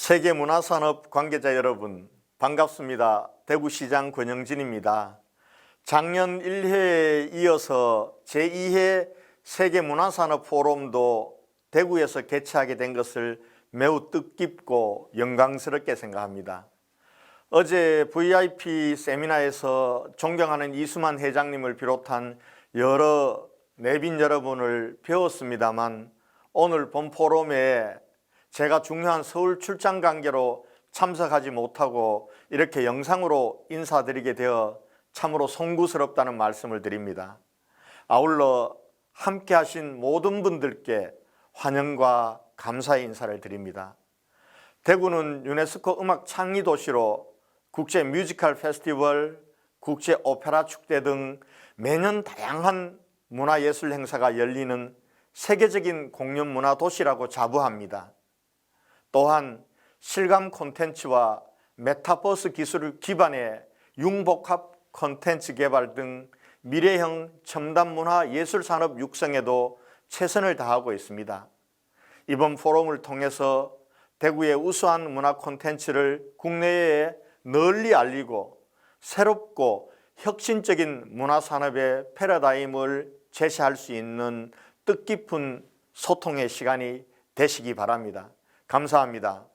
세계문화산업 관계자 여러분 반갑습니다. 대구시장 권영진입니다. 작년 1회에 이어서 제2회 세계문화산업 포럼도 대구에서 개최하게 된 것을 매우 뜻깊고 영광스럽게 생각합니다. 어제 VIP 세미나에서 존경하는 이수만 회장님을 비롯한 여러 내빈 여러분을 배웠습니다만 오늘 본 포럼에 제가 중요한 서울 출장 관계로 참석하지 못하고 이렇게 영상으로 인사드리게 되어 참으로 송구스럽다는 말씀을 드립니다. 아울러 함께 하신 모든 분들께 환영과 감사의 인사를 드립니다. 대구는 유네스코 음악 창의 도시로 국제 뮤지컬 페스티벌, 국제 오페라 축제 등 매년 다양한 문화예술 행사가 열리는 세계적인 공연 문화 도시라고 자부합니다. 또한 실감 콘텐츠와 메타버스 기술을 기반의 융복합 콘텐츠 개발 등 미래형 첨단 문화 예술 산업 육성에도 최선을 다하고 있습니다. 이번 포럼을 통해서 대구의 우수한 문화 콘텐츠를 국내에 널리 알리고 새롭고 혁신적인 문화 산업의 패러다임을 제시할 수 있는 뜻깊은 소통의 시간이 되시기 바랍니다. 감사합니다.